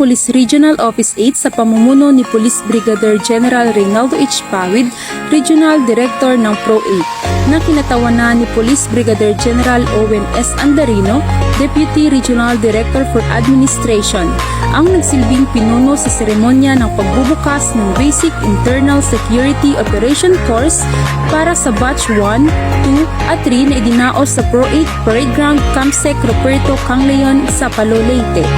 Police Regional Office 8 sa pamumuno ni Police Brigadier General Reynaldo H. Pawid, Regional Director ng Pro 8, na kinatawanan ni Police Brigadier General Owen S. Andarino, Deputy Regional Director for Administration, ang nagsilbing pinuno sa seremonya ng pagbubukas ng Basic Internal Security Operation Course para sa Batch 1, 2 at 3 na idinaos sa Pro 8 Parade Ground Campsec Ruperto Cangleon sa Palo Leyte.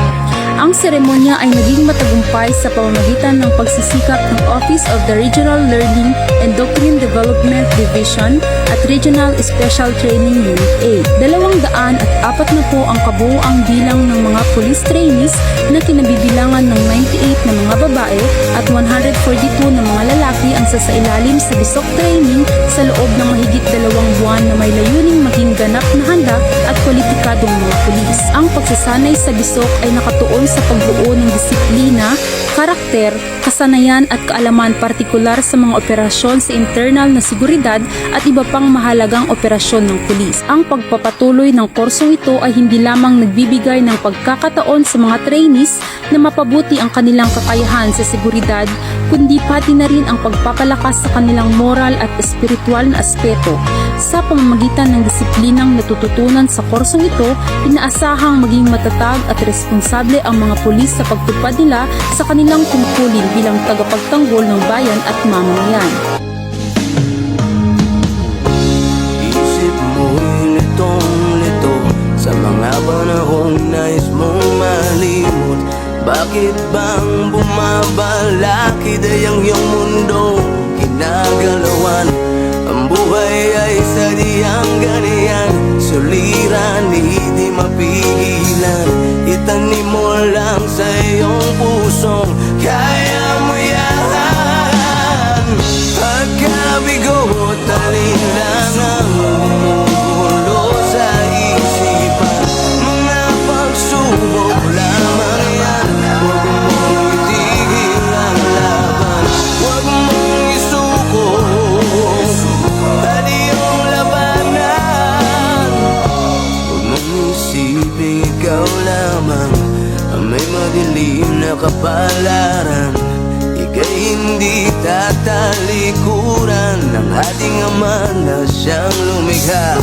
Ang seremonya ay naging matagumpay sa pamamagitan ng pagsisikap ng Office of the Regional Learning and Doctrine Development Division at Regional Special Training Unit A. Dalawang daan at apat na po ang kabuuang bilang ng mga police trainees na kinabibilangan ng 98 na mga babae at 142 na mga lalaki ang sasailalim sa bisok training sa loob ng mahigit dalawang buwan na may layuning maging ganap mga pulis. Ang pagsasanay sa bisok ay nakatuon sa pagbuo ng disiplina, karakter, kasanayan at kaalaman partikular sa mga operasyon sa internal na seguridad at iba pang mahalagang operasyon ng pulis. Ang pagpapatuloy ng kursong ito ay hindi lamang nagbibigay ng pagkakataon sa mga trainees na mapabuti ang kanilang kakayahan sa seguridad, kundi pati na rin ang pagpapalakas sa kanilang moral at espiritual na aspeto. Sa pamamagitan ng disiplinang natututunan sa kursong ito, inaasahang maging matatag at responsable ang mga pulis sa pagtupad nila sa kanilang tungkulin bilang tagapagtanggol ng bayan at mamamayan. Isip mo'y litong-lito Sa mga panahong nais mong malimot Bakit bang bumabalakid ay ang iyong mundo Ginagalawan Ang buhay ay sadyang ganyan Suliran, hindi mapigilan Itanim mo lang sa iyong pusong Kaya Madilim na kapalaran. Ika'y hindi tatalikuran. Ng ating ama na siyang lumikha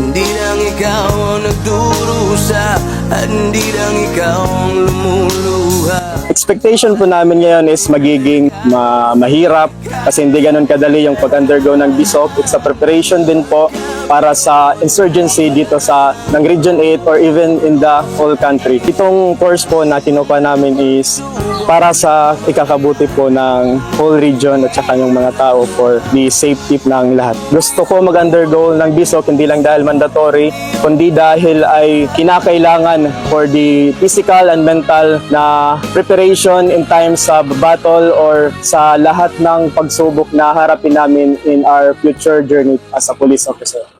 Hindi lang ikaw ang nagdurusa At hindi lang ikaw ang lumuluha Expectation po namin ngayon is magiging ma- mahirap kasi hindi ganun kadali yung pag-undergo ng BISOP. It's a preparation din po para sa insurgency dito sa ng Region 8 or even in the whole country. Itong course po na kinuha namin is para sa ikakabuti po ng whole region at saka yung mga tao for the safety ng lahat. Gusto ko mag-undergo ng BISOP hindi lang dahil mandatory, kundi dahil ay kinakailangan for the physical and mental na preparation in times sa battle or sa lahat ng pagsubok na harapin namin in our future journey as a police officer.